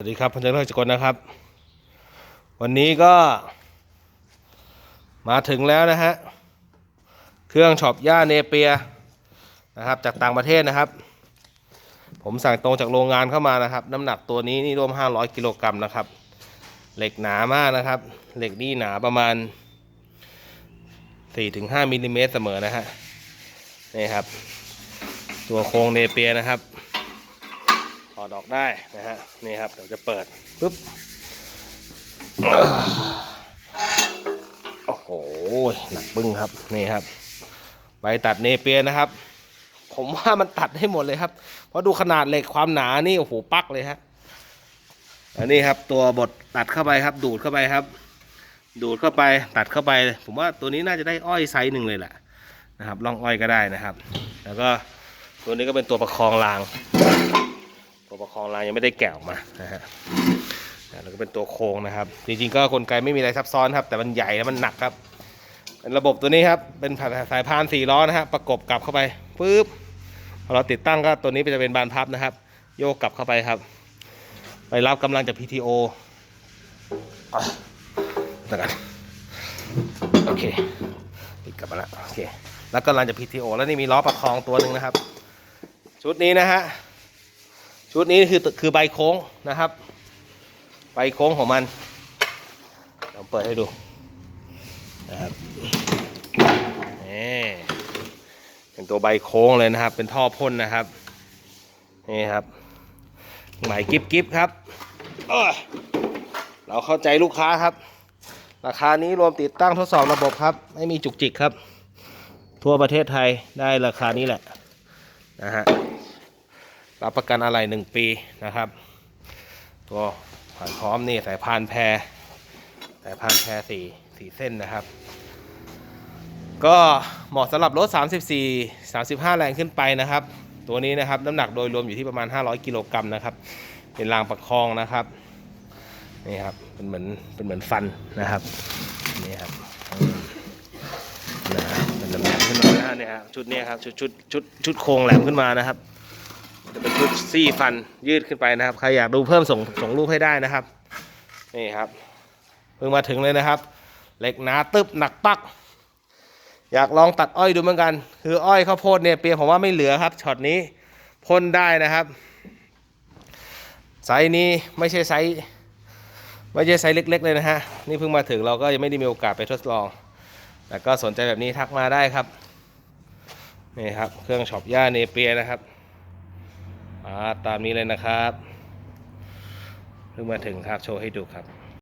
สวัสดีครับพันธุ์เลิศจกลนะครับ วันนี้ก็ มาถึงแล้วนะฮะ เครื่องช็อปย่าเนเปียนะครับ จากต่างประเทศนะครับ ผมสั่งตรงจากโรงงานเข้ามานะครับ น้ำหนักตัวนี้นี่รวม 500 กิโลกรัมนะครับ เหล็กหนามากนะครับ เหล็กนี่หนาประมาณ 4-5มิลลิเมตรเสมอนะฮะนี่ครับ ตัวโครงเนเปียนะครับ ดอกได้นะฮะนี่ครับเดี๋ยวจะเปิดปุ๊บโอ้โหหนักบึ้งครับนี่ครับ ใบตัดเนเปียนะครับ ผมว่ามันตัดให้หมดเลยครับ เพราะดูขนาดเหล็กความหนานี่โอ้โหปักเลยฮะอันนี้ครับตัวบดตัดเข้าไปครับ ดูดเข้าไปครับ ดูดเข้าไปตัดเข้าไป ผมว่าตัวนี้น่าจะได้อ้อยไซส์หนึ่งเลยแหละนะครับล่องอ้อยก็ได้นะครับ แล้วก็ตัวนี้ก็เป็นตัวประคองราง ตัวประคองรางยังไม่ได้แกะออกมานะฮะแล้วก็เป็นตัวโครงนะครับ จริงๆก็กลไกไม่มีอะไรซับซ้อนครับ แต่มันใหญ่และมันหนักครับเป็นระบบตัวนี้ครับ เป็นสายพานสี่ล้อนะฮะประกบกลับเข้าไปปุ๊บพอเราติดตั้งก็ตัวนี้จะเป็นบานพับนะครับ โยกกลับเข้าไปครับ ไปรับกำลังจาก PTO อะเดี๋ยวกันโอเคติดกลับมาแล้วโอเค แล้วกำลังจาก PTO แล้วนี่มีล้อประคองตัวหนึ่งนะครับ ชุดนี้นะฮะ ชุดนี้คือคือใบโค้งนะครับ ใบโค้งของมันเราเปิดให้ดูนะครับนี่เป็นตัวใบโค้งเลยนะครับ เป็นท่อพ่นนะครับนี่ครับหมายกิบกิบครับเราเข้าใจลูกค้าครับ ราคานี้รวมติดตั้งทดสอบระบบครับ ไม่มีจุกจิกครับ ทั่วประเทศไทยได้ราคานี้แหละนะฮะ รับประกันอะไรหนึ่งปีนะครับ ตัวผ่านพร้อมนี่สายพานแพรสายพานแพรสี่สี่เส้นนะครับ ก็เหมาะสำหรับรถ 34 35 แรงขึ้นไปนะครับ ตัวนี้นะครับน้ำหนักโดยรวมอยู่ที่ประมาณ 500 กิโลกรัมนะครับ เป็นรางประคองนะครับนี่ครับเป็นเหมือนเป็นเหมือนฟันนะครับนี่ครับอืมนะฮะเป็นแหลมขึ้นมานะฮะเนี่ยครับชุดนี้ครับชุดชุดชุดชุดโครงแหลมขึ้นมานะครับ จะเป็นชุดซี่ฟันยืดขึ้นไปนะครับ ใครอยากดูเพิ่มส่งส่งรูปให้ได้นะครับ นี่ครับเพิ่งมาถึงเลยนะครับ เหล็กหนาตึบหนักปัก อยากลองตัดอ้อยดูเหมือนกัน คืออ้อยข้าวโพดเนี่ยเปียผมว่าไม่เหลือครับช็อตนี้พ่นได้นะครับไซส์นี้ไม่ใช่ไซส์ไม่ใช่ไซส์เล็ก ๆ เลยนะฮะนี่เพิ่งมาถึงเราก็ยังไม่ได้มีโอกาสไปทดลอง แต่ก็สนใจแบบนี้ทักมาได้ครับนี่ครับ เครื่องช็อปย่าเนเปียนะครับ ตามนี้เลยนะครับเพิ่งมาถึงครับโชว์ให้ดูครับ